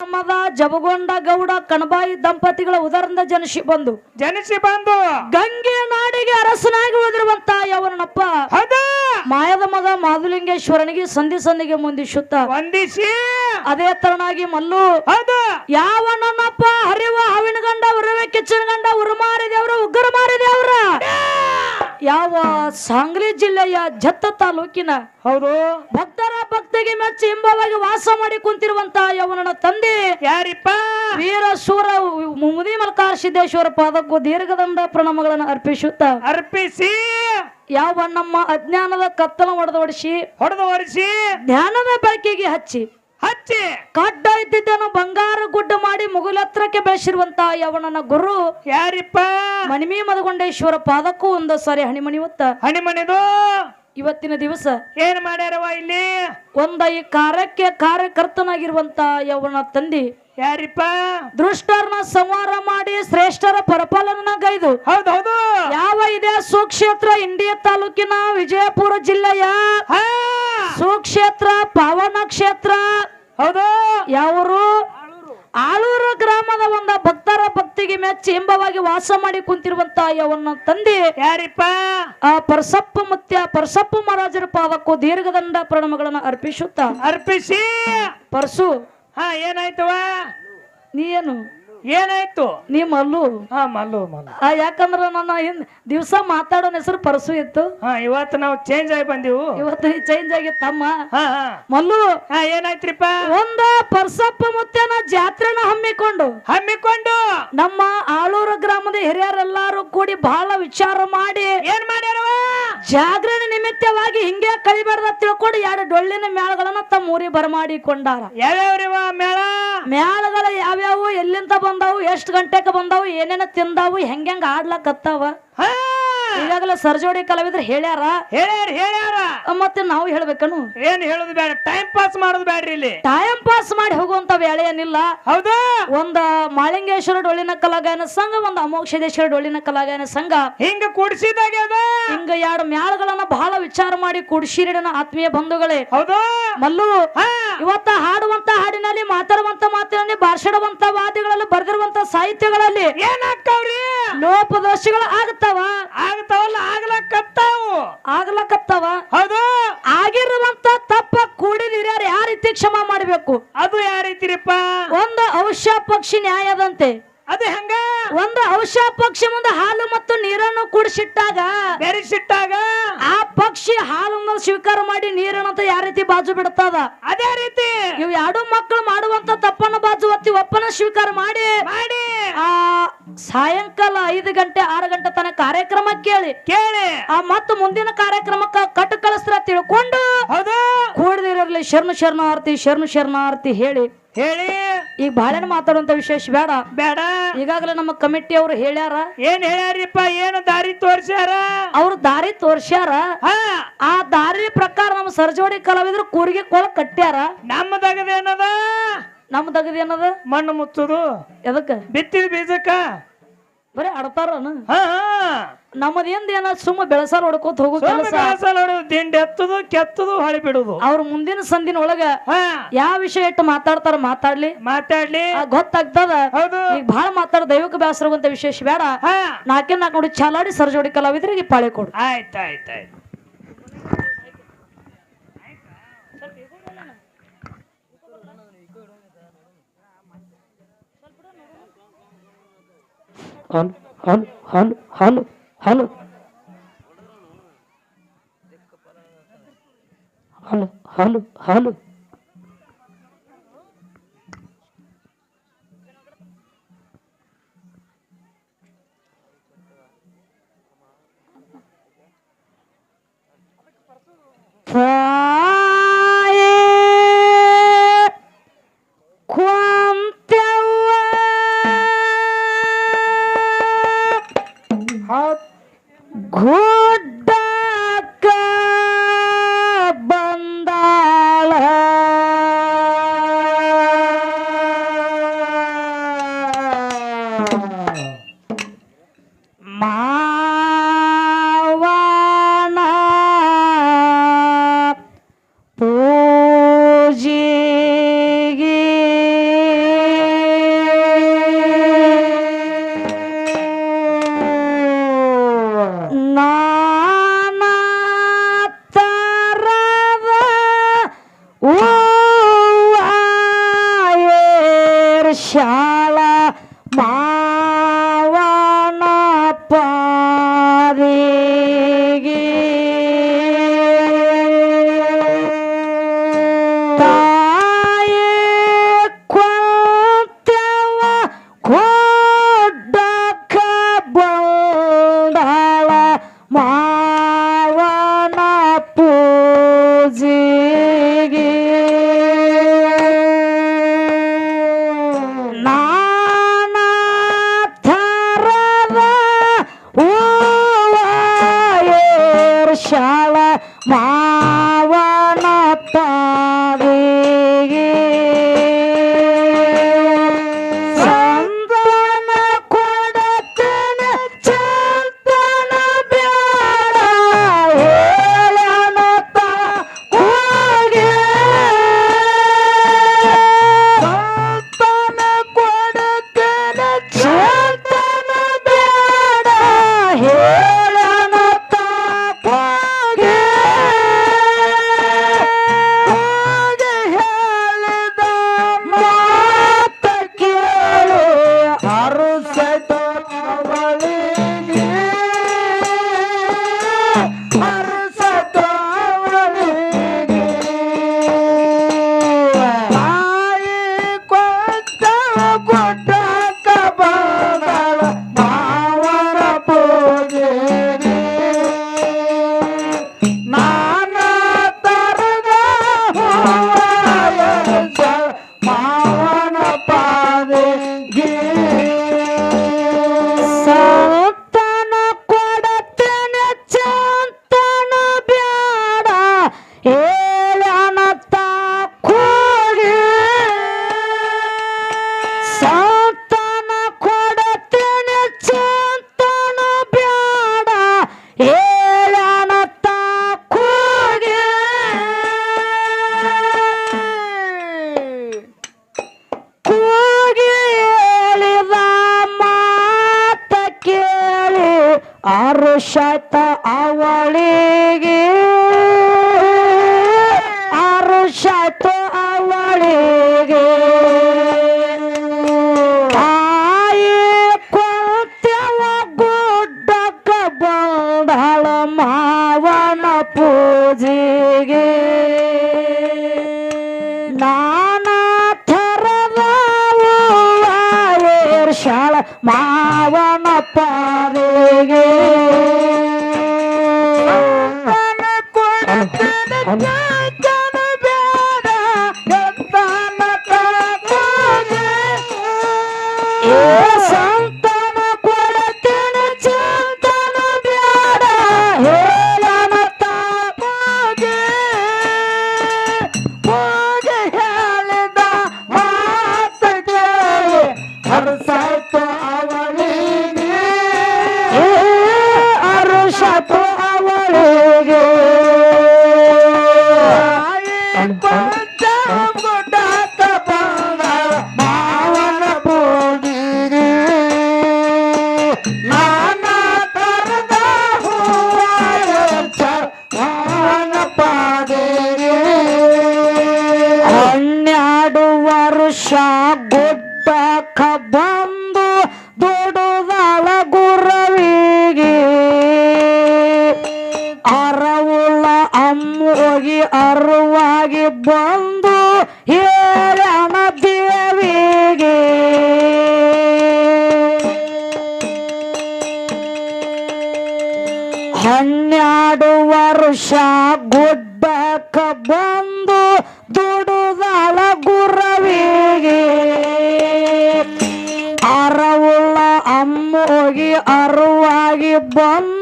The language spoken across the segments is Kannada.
ಗ್ರಾಮದ ಜಬಗೊಂಡ ಗೌಡ ಕಣಬಾಯಿ ದಂಪತಿಗಳ ಉದರಿಂದ ಜನಿಸಿ ಬಂದು. ಜನಿಸಿ ಬಂದು. ಗಂಗೆ ನಾಡಿಗೆ ಅರಸನಾಗಿ ಹೋದಿರುವಂತ ಯವನಪ್ಪ ಮಾಯದ ಮಗ ಮಾಧುಲಿಂಗೇಶ್ವರನಿಗೆ ಸಂಧಿ ಸಂಧಿಗೆ ಮುಂದಿಸುತ್ತ. ವಂದಿಸಿ. ಅದೇ ತರನಾಗಿ ಮಲ್ಲು. ಯಾವ ನನ್ನಪ್ಪ ಹರಿವ ಹಾವಿನ ಗಂಡ ಉರವೆ ಕಿಚ್ಚನ ಗಂಡ ಉರುಮಾರಿ ದೇವ್ರ ಉಗ್ರ ಮಾರಿ ದೇವ್ರ ಯಾವ ಸಾಂಗ್ಲಿ ಜಿಲ್ಲೆಯ ಜತ್ತ ತಾಲೂಕಿನ ಹೌದು. ಭಕ್ತರ ಭಕ್ತಿಗೆ ಮೆಚ್ಚಿ ಇಂಬವಾಗಿ ವಾಸ ಮಾಡಿ ಕುಂತಿರುವಂತ ಯವನ ತಂದೆ ಯಾರಿಪ್ಪ? ವೀರ ಸೂರ ಮುದಿ ಮಲ್ಕಾರ ಸಿದ್ದೇಶ್ವರ ಪಾದಕ್ಕೂ ದೀರ್ಘದಂಡ ಪ್ರಣಾಮಗಳನ್ನು ಅರ್ಪಿಸುತ್ತ ಅರ್ಪಿಸಿ. ಯಾವ ನಮ್ಮ ಅಜ್ಞಾನದ ಕತ್ತಲ ಹೊಡೆದೊಡಿಸಿ ಹೊಡೆದ ಹೊಡೆಸಿ ಜ್ಞಾನದ ಬೆಳಕಿಗೆ ಹಚ್ಚಿ ಹಚ್ಚಿ. ಕಡ್ಡ ಇದ್ದಿದ್ದನು ಬಂಗಾರ ಗುಡ್ಡ ಮಾಡಿ ಮುಗುಲತ್ರಕ್ಕೆ ಬೆಳೆಸಿರುವಂತ ಯವನನ ಗುರು. ಯಾರಿಪ್ಪ? ಮಣಿಮಿ ಮದಗೊಂಡೇಶ್ವರ ಪಾದಕ್ಕೂ ಒಂದು ಸಾರಿ ಹಣಿಮಣಿ ಹೊತ್ತ. ಹಣಿಮಣಿದು ಇವತ್ತಿನ ದಿವಸ ಏನ್ ಮಾಡ್ಯಾರವ ಇಲ್ಲಿ? ಒಂದ ಈ ಕಾರ್ಯಕ್ಕೆ ಕಾರ್ಯಕರ್ತನಾಗಿರುವಂತ ಯವನ ತಂದಿ. ಯಾರಿಪ್ಪ? ದೃಷ್ಟರ್ನ ಸಂಹಾರ ಮಾಡಿ ಶ್ರೇಷ್ಠರ ಪರಪಾಲನ ಗೈದು. ಹೌದೌದು ಹೌದು. ಯಾವ ಇದೆ ಸುಕ್ಷೇತ್ರ ಇಂಡಿಯ ತಾಲೂಕಿನ ವಿಜಯಪುರ ಜಿಲ್ಲೆಯ ಸುಕ್ಷೇತ್ರ ಪಾವನ ಕ್ಷೇತ್ರ ಹೌದು ಯಾವರು? ಆಳೂರು ಗ್ರಾಮದ ಒಂದ ಭಕ್ತರ ಭಕ್ತಿಗೆ ಮೆಚ್ಚಿ ಎಂಬವಾಗಿ ವಾಸ ಮಾಡಿ ಕುಂತಿರುವಂತ ಯವನ್ನ ತಂದೆ ಯಾರಿಪ್ಪ? ಆ ಪರಸಪ್ಪ ಮುತ್ಯ ಪರಸಪ್ಪ ಮಹಾರಾಜರ ಪಾದಕ್ಕೂ ದೀರ್ಘದಂಡ ಪ್ರಣಾಮಗಳನ್ನ ಅರ್ಪಿಸುತ್ತ. ಅರ್ಪಿಸಿ. ಪರಸು ಹ ಏನಾಯ್ತವ ನೀ ಏನು? ಏನಾಯ್ತು? ನೀ ಮಲ್ಲು. ಹಾ ಮಲ್ಲು ಮಲ್ಲು. ಆ ಯಾಕಂದ್ರ ನನ್ನ ಹಿಂದ್ ದಿವ್ಸ ಮಾತಾಡೋ ಹೆಸರು ಪರಸು ಇತ್ತು. ಹಾ ಇವತ್ತು ನಾವು ಚೇಂಜ್ ಆಗಿ ಬಂದಿವು. ಇವತ್ತು ಚೇಂಜ್ ಆಗಿ ತಮ್ಮ. ಹಾ ಹಾ. ಮಲ್ಲು. ಹಾ ಏನಾಯ್ತ್ರಿಪ್ಪ? ಒಂದ ಪರ್ಸಪ್ಪ ಮುತ್ಯನ ಜಾತ್ರೆನ ಹಮ್ಮಿಕೊಂಡು. ಹಮ್ಮಿಕೊಂಡು? ನಮ್ಮ ಆಳೂರು ಗ್ರಾಮದ ಹಿರಿಯರೆಲ್ಲಾರು ಕೂಡಿ ಬಹಳ ವಿಚಾರ ಮಾಡಿ. ಏನ್ ಮಾಡ್ಯಾರವ ಜಾಗರಣೆ ನಿಮಿತ್ತವಾಗಿ ಹಿಂಗೆ ಕಳಿಬಾರ್ದ ತಿಳ್ಕೊಂಡು ಎರಡು ಡೊಳ್ಳಿನ ಮೇಳಗಳನ್ನ ತಮ್ಮ ಊರಿಗೆ ಬರಮಾಡಿಕೊಂಡಾರ. ಯಾವ್ಯಾವ್ರಿವ ಮೇಳ ಮೇಳಗಳ ಯಾವ್ಯಾವು ಎಲ್ಲಿಂದ ಬಂದಾವು ಎಷ್ಟು ಗಂಟೆಗೆ ಬಂದಾವು ಏನೇನ ತಿಂದಾವು ಹೆಂಗ್ ಆಡ್ಲಕತ್ತಾವ? ಸರ್ಜೋಡಿ ಕಲಾವಿದ್ರು ಹೇಳ್ಯಾರ? ಹೇಳ್ಯಾರ ಹೇಳ್ಯಾರ. ಮತ್ತೆ ನಾವು ಹೇಳ್ಬೇಕನು ಏನ್ ಹೇಳುದು ಬೇಡ ಟೈಮ್ ಪಾಸ್ ಮಾಡೋದು ಬೇಡ್ರಿ ಇಲ್ಲಿ. ಟೈಮ್ ಪಾಸ್ ಮಾಡಿ ಹೋಗುವಂತ ವೇಳೆ ಏನಿಲ್ಲ. ಹೌದು. ಒಂದ ಮಾಳಿಂಗೇಶ್ವರ ಡೊಳ್ಳಿನ ಕಲಾಗಾಯನ ಸಂಘ ಒಂದು ಅಮೋಕ್ಷದೇಶ್ವರ ಡೊಳ್ಳಿನ ಕಲಾಗಾಯನ ಸಂಘ. ಹಿಂಗ ಕುಡಿಸಿದಾಗ ಹಿಂಗ ಎರಡು ಮ್ಯಾಳಗಳನ್ನ ಬಹಳ ವಿಚಾರ ಮಾಡಿ ಕೂಡಿಸಿರಿಡನ ಆತ್ಮೀಯ ಬಂಧುಗಳೇ. ಹೌದು. ಮಲ್ಲು ಇವತ್ತ ಹಾಡುವಂತ ಹಾಡಿನಲ್ಲಿ ಮಾತಾಡುವಂತ ಮಾತಿನಲ್ಲಿ ಭಾಷಣವಂತ ವಾದ್ಯಗಳಲ್ಲಿ ಬರೆದಿರುವಂತ ಸಾಹಿತ್ಯಗಳಲ್ಲಿ ಏನಾಗ್ತಾವ್ರಿ ಲೋಪದೋಷಗಳು ಆಗ್ತಾವ. ಆಗ್ತಾವಲ್ಲ ಆಗ್ಲಕ್ಕತ್ತಾವು ಆಗ್ಲಕತ್ತಾವ? ಹೌದು. ಆಗಿರುವಂತ ತಪ್ಪ ಕೂಡಿದಿರ ಯಾವ ರೀತಿ ಕ್ಷಮ ಮಾಡಬೇಕು? ಅದು ಯಾವ ರೀತಿರಿಪ್ಪ? ಒಂದು ಔಷಧ ಪಕ್ಷಿ ನ್ಯಾಯದಂತೆ. ಅದು ಹೆಂಗ? ಒಂದು ಔಷಧ ಪಕ್ಷಿ ಮುಂದೆ ಹಾಲು ಮತ್ತು ನೀರನ್ನು ಕುಡಿಸಿಟ್ಟಾಗ ಬೆರೆಸಿಟ್ಟಾಗ ಆ ಪಕ್ಷಿ ಹಾಲನ್ನು ಸ್ವೀಕಾರ ಮಾಡಿ ನೀರನ್ನಂತ ಯಾವ ರೀತಿ ಬಾಜು ಬಿಡ್ತದ? ಅದೇ ರೀತಿ. ಇವ್ ಎರಡು ಮಕ್ಕಳು ಮಾಡುವಂತ ತಪ್ಪನ್ನ ಬಾಜು ಒತ್ತಿ ಒಪ್ಪನ ಸ್ವೀಕಾರ ಮಾಡಿ. ಮಾಡಿ. ಆ ಸಾಯಂಕಾಲ ಐದು ಗಂಟೆ ಆರು ಗಂಟೆ ತನಕ ಕಾರ್ಯಕ್ರಮ ಕೇಳಿ. ಕೇಳಿ. ಆ ಮತ್ತು ಮುಂದಿನ ಕಾರ್ಯಕ್ರಮಕ್ಕ ಕಟ್ಟು ಕಳಿಸ್ತಾರ ತಿಳ್ಕೊಂಡು ಹೌದು. ಕೂಡದಿರಲಿ ಶರ್ಣ ಶರಣಾರ್ಥಿ ಶರಣ ಶರಣಾರ್ಥಿ ಹೇಳಿ. ಹೇಳಿ. ಈಗ ಬಾಳೆನ ಮಾತಾಡುವಂತ ವಿಶೇಷ ಬೇಡ. ಬೇಡ. ಈಗಾಗಲೇ ನಮ್ಮ ಕಮಿಟಿ ಅವರು ಹೇಳ್ಯಾರ. ಏನ್ ಹೇಳ್ಯಾರಿಪ್ಪ ಏನು ದಾರಿ ತೋರ್ಸ್ಯಾರ? ಅವ್ರು ದಾರಿ ತೋರ್ಸ್ಯಾರ. ಹಾ. ಆ ದಾರಿ ಪ್ರಕಾರ ನಮ್ಮ ಸರ್ಜೋಡಿ ಕಲಾವಿದ್ರು ಕೂರಿಗೆ ಕೊಳ ಕಟ್ಟ್ಯಾರ. ನಮ್ಮದಾಗದೇನದ ನಮ್ಮ ಏನದ? ಮಣ್ಣು ಮುಚ್ಚುದು. ಎದಕ್ಕ? ಬಿತ್ತಿದ ಬೀಜಕ್ಕ. ಬರೀ ಆಡ್ತಾರ ನಮ್ಮದೇಂದ ಏನ ಸುಮ್ಮ ಬೆಳಸಾಲ ಹೊಡ್ಕೋತ ಹೋಗೋ ಕೆಲಸ? ದಿಂಡಿ ಎತ್ತುದು ಕೆತ್ತದು ಹೊಳಿ ಬಿಡುದು. ಅವ್ರ ಮುಂದಿನ ಸಂದಿನ ಒಳಗ ಹಾ. ಯಾವ ವಿಷಯ ಇಟ್ಟು ಮಾತಾಡ್ತಾರ ಮಾತಾಡ್ಲಿ. ಮಾತಾಡ್ಲಿ. ಗೊತ್ತಾಗ್ತದ? ಹೌದು. ಈಗ ಬಹಳ ಮಾತಾಡ ದೈವಕ ಬೇಸರಗುವಂತ ವಿಶೇಷ ಬೇಡ. ಹಾ. ನಾಲ್ಕೇ ನಾಲ್ಕು ನೋಡಿ ಚಾಲಾಡಿ ಸರ್ಜೋಡಿ ಕಲಾವಿದರಿಗೆ ಪಾಳೆ ಕೊಡು. ಆಯ್ತು ಆಯ್ತು ಆಯ್ತು ಹಲೋ ಹಲೋ ಹನು ಹನು. Hello hello hello hello Música ಅಮ್ಮೋಗಿ ಅರುವಾಗಿ ಬಂದು ಹೇಳಣ ದೇವಿಗೆ. ಹನ್ನೆರಡು ವರ್ಷ ಗುಡ್ಡಕ್ಕ ಬಂದು ದುಡುದಳ ಗುರವಿಗೆ. ಅರವುಳ್ಳ ಅಮ್ಮೋಗಿ ಅರುವಾಗಿ ಬಂದು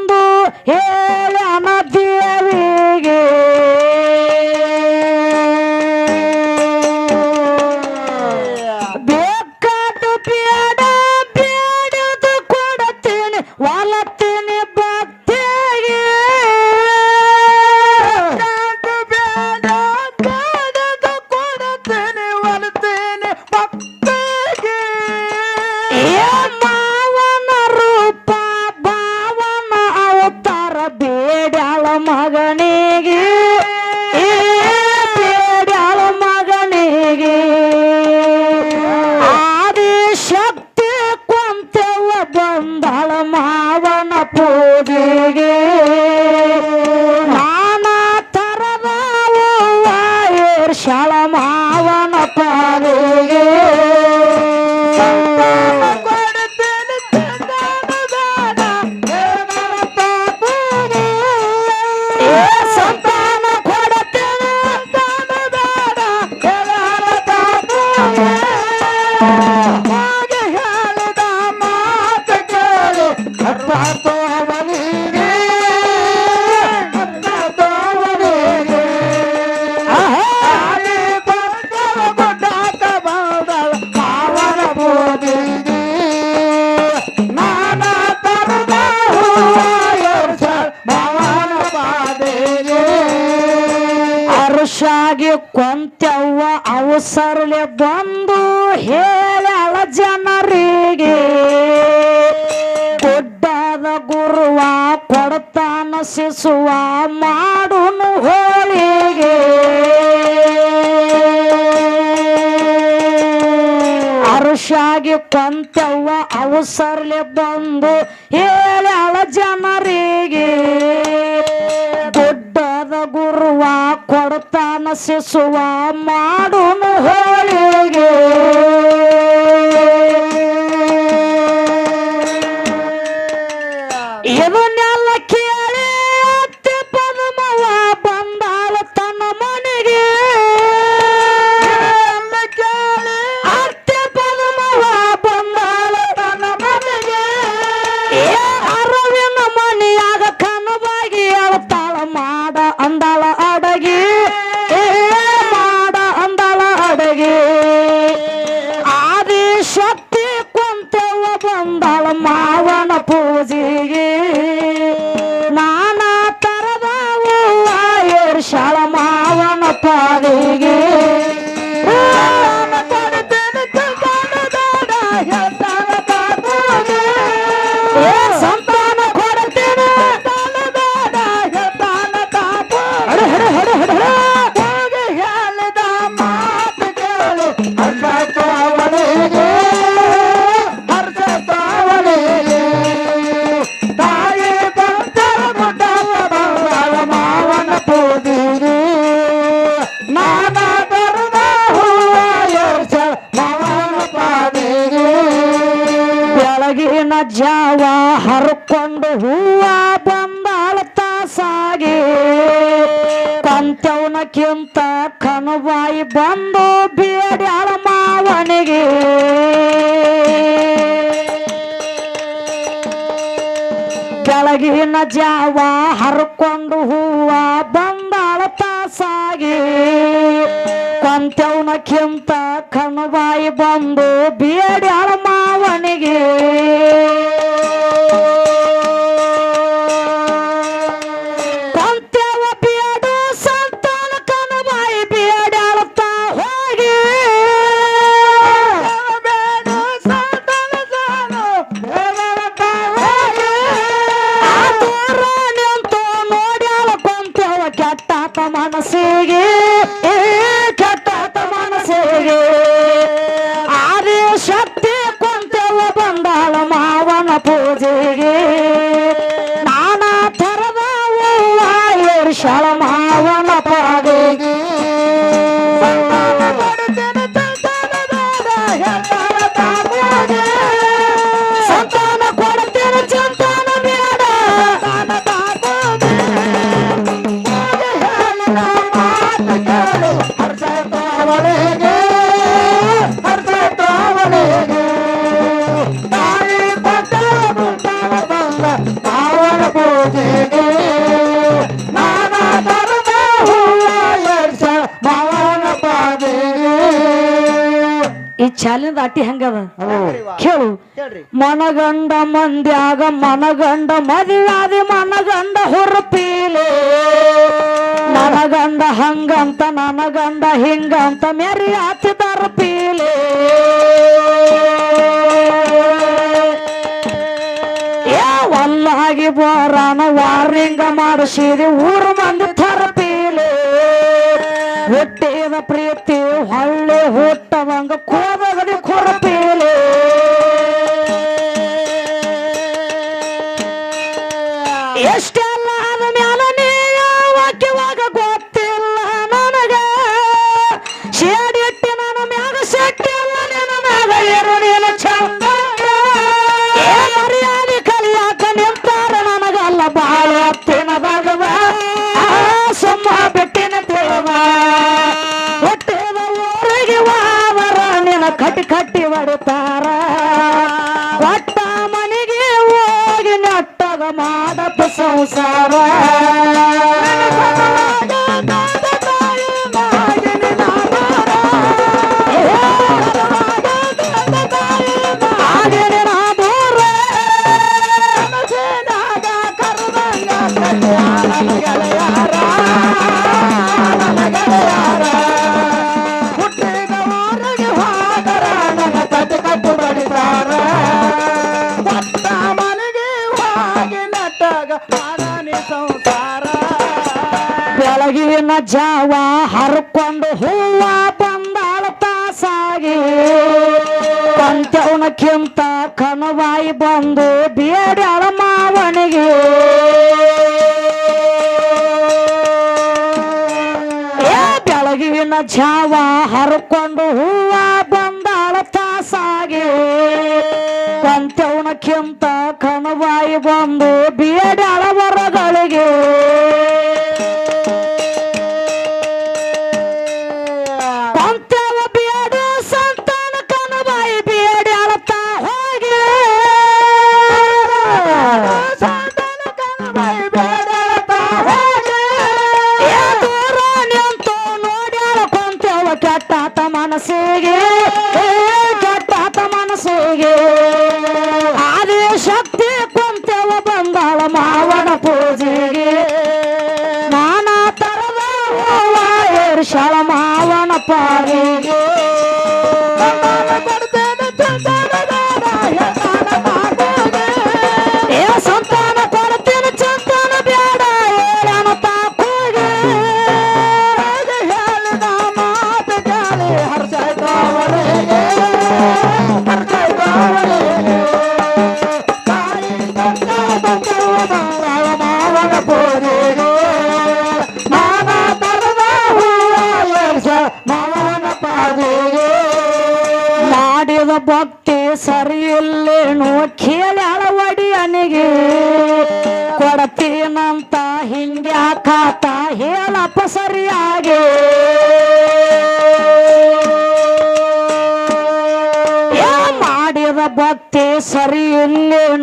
ಕೊಡುವ, ಕೊಡತಾನ ಶಿಸುವ ಮಾಡುನು ಹೋಳಿಗೆ. ಅರುಷಾಗಿ ಕೊಂತವ್ವ, ಅವಸರ್ಲೆ ಬಂದು ಹೇಳ ಜನರಿಗೆ. ದೊಡ್ಡದ ಗುರುವ, ಕೊಡತಾನ ಶಿಸುವ ಮಾಡುನು ಹೋಳಿಗೆ. ಕಂಡು ಹೂವ ಬಂದಾಳ ತಾಸಾಗಿ. ಕೊಂತವನಕ್ಕಿಂತ ಕಣಬಾಯಿ ಬಂದು ಬೇಡ್ಯಾಳ ಪಾಟಿ ಹೆಂಗದ? ಕೇಳು. ಮನಗಂಡ ಮಂದ್ಯಾಗ ಮನಗಂಡ ಮದಿಯಾದಿ ಮನಗಂಡ ಹೊರಪೀಲು. ನನಗಂಡ ಹಂಗಂತ ನನಗಂಡ ಹಿಂಗಂತ ಮೇರಿ ಹಾಕಿದಾರ ಪೀಲು ಒಲ್ಲಾಗಿ ಬೋರಾನ ವಾರಿಂಗ ಮಾಡಿಸಿರಿ ಊರು ಮಂದಿ ಥರ ಪೀಲು ಹುಟ್ಟಿದ ಪ್ರೀತಿ ಹೊಳ್ಳೆ ಹುಟ್ಟ ತವಂಗ ಕೋರಗಡಿ ಕೊರತೇಲೋ সারা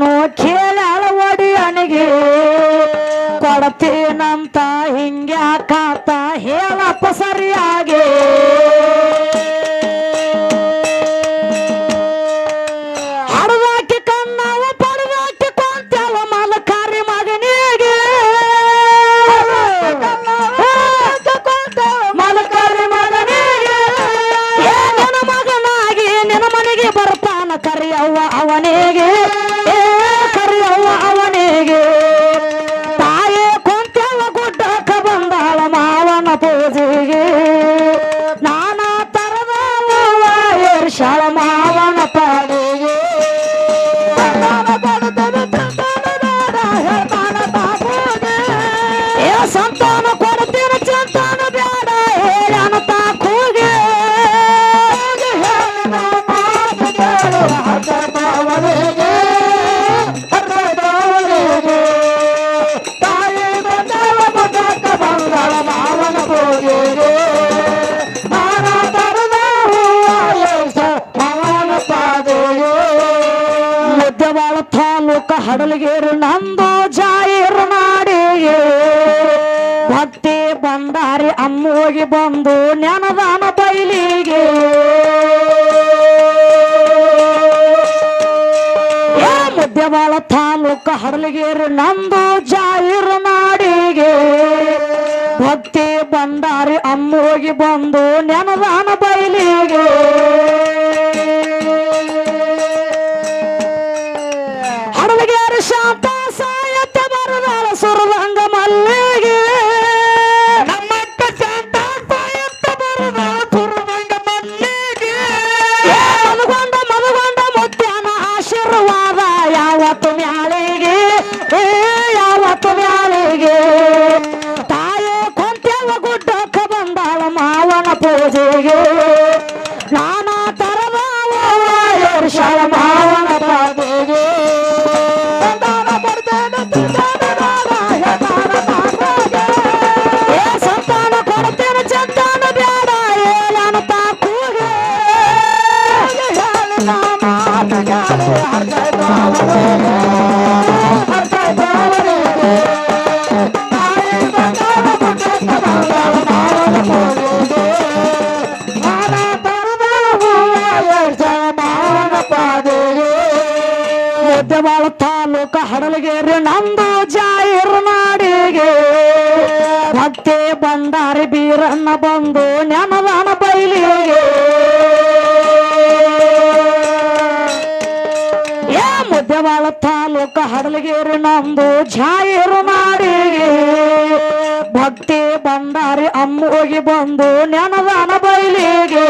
ನಾನು ಕೇಳ ಅಳವಡಿಯನಿಗೆ ಕೊಡತೇನಂತ ಹಿಂಗ್ಯಾಕಾತ ಹೇಳಪ್ಪ ಸರಿಯಾಗಿ. ಕಥಾ ತಾಲೂಕ ಹಡಲಿಗೇರಿ ನಂದು ಜಾಹೀರ್ ನಾಡಿಗೆ. ಭಕ್ತಿ ಬಂಡಾರಿ ಅಮ್ಮೋಗಿ ಬಂದು ನೆನದಾನ ಬಯಲಿಗೆ. ತಾಳ ಮಾವನ ಪೂಜೆಗೆ. ನಾನಾ ಹೊಟ್ಟೆ ಬಂಡಾರಿ ಬೀರನ್ನ ಬಂದು ನೆನದಾನ ಬೈಲಿಗೆ. ಏ ಮಧ್ಯವಾಳ ತಾಲೂಕ ಹಡಲಗೇರಿ ನಂದು ಜಾಯರು ಮಾಡಿ ಭಕ್ತಿ ಬಂಡಾರಿ ಅಮ್ಮೋಗಿ ಬಂದು ನೆನದಾನ ಬೈಲಿಗೆ.